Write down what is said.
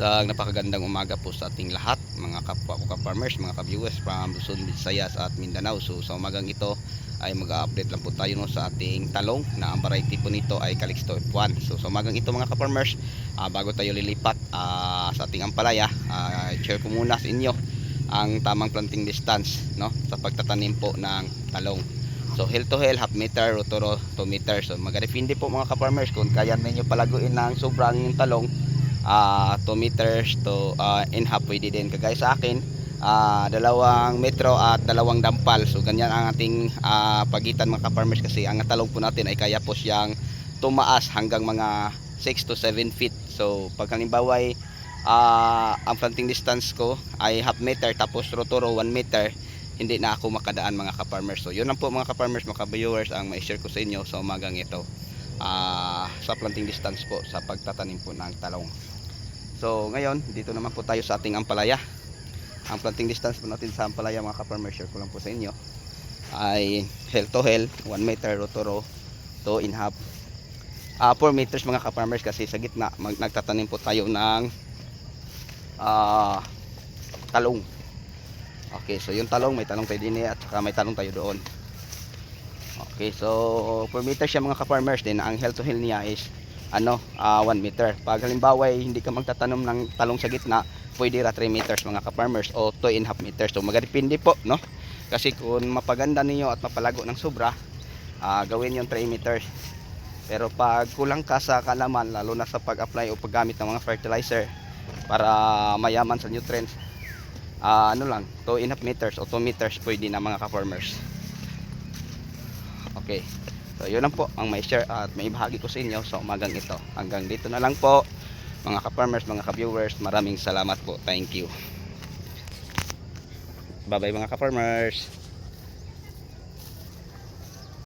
Isang napakagandang umaga po sa ating lahat, mga kapwa ko ka-farmers, mga ka-viewers from Luzon, Visayas at Mindanao. So sa umagang ito ay mag-update lang po tayo no, sa ating talong na ang variety po nito ay Calixto F1. So sa umagang ito mga ka-farmers, ah, bago tayo lilipat ah, sa ating ampalaya, ah, share ko muna sa inyo ang tamang planting distance no, sa pagtatanim po ng talong. So hill to hill, half meter, rotoro 2 meter. So magdepende po mga ka-farmers kung kaya ninyo palaguin ng sobrang yung talong ah 2 meters to ah, in half pwede din. Kagaya sa akin ah, dalawang metro at dalawang dampal. So ganyan ang ating ah, pagitan mga ka-farmers kasi ang talong po natin ay kaya po siyang tumaas hanggang mga 6 to 7 feet. So pag halimbawa ay ah, ang planting distance ko ay half meter tapos rotoro 1 meter hindi na ako makadaan mga ka-farmers. So yun lang po mga ka-farmers mga ka-viewers ang may share ko sa inyo sa umagang ito ah, sa planting distance po sa pagtatanim po ng talong So ngayon, dito naman po tayo sa ating ampalaya. Ang planting distance po natin sa ampalaya mga ka-farmer, share ko lang po sa inyo ay hell to hell, 1 meter rotoro, 2 in half. Ah 4 meters mga ka-farmers kasi sa gitna mag, nagtatanim po tayo ng ah talong. Okay, so yung talong, may talong tayo din eh, at saka may talong tayo doon. Okay, so 4 meters siya mga ka-farmers din. Ang hell to hell niya is ano, 1 meter. Pag halimbawa ay hindi ka magtatanom ng talong sa gitna, pwede ra 3 meters mga ka-farmers o 2 and half meters. So magadepende po, no? Kasi kung mapaganda niyo at mapalago ng sobra, ah, gawin yung 3 meters. Pero pag kulang ka sa kalaman, lalo na sa pag-apply o paggamit ng mga fertilizer para mayaman sa nutrients, ah, ano lang, 2 and half meters o 2 meters pwede na mga ka-farmers. Okay. So yun lang po ang may share at may bahagi ko sa inyo sa umagang ito. Hanggang dito na lang po mga ka-farmers, mga ka-viewers. Maraming salamat po. Thank you. Bye bye mga ka-farmers.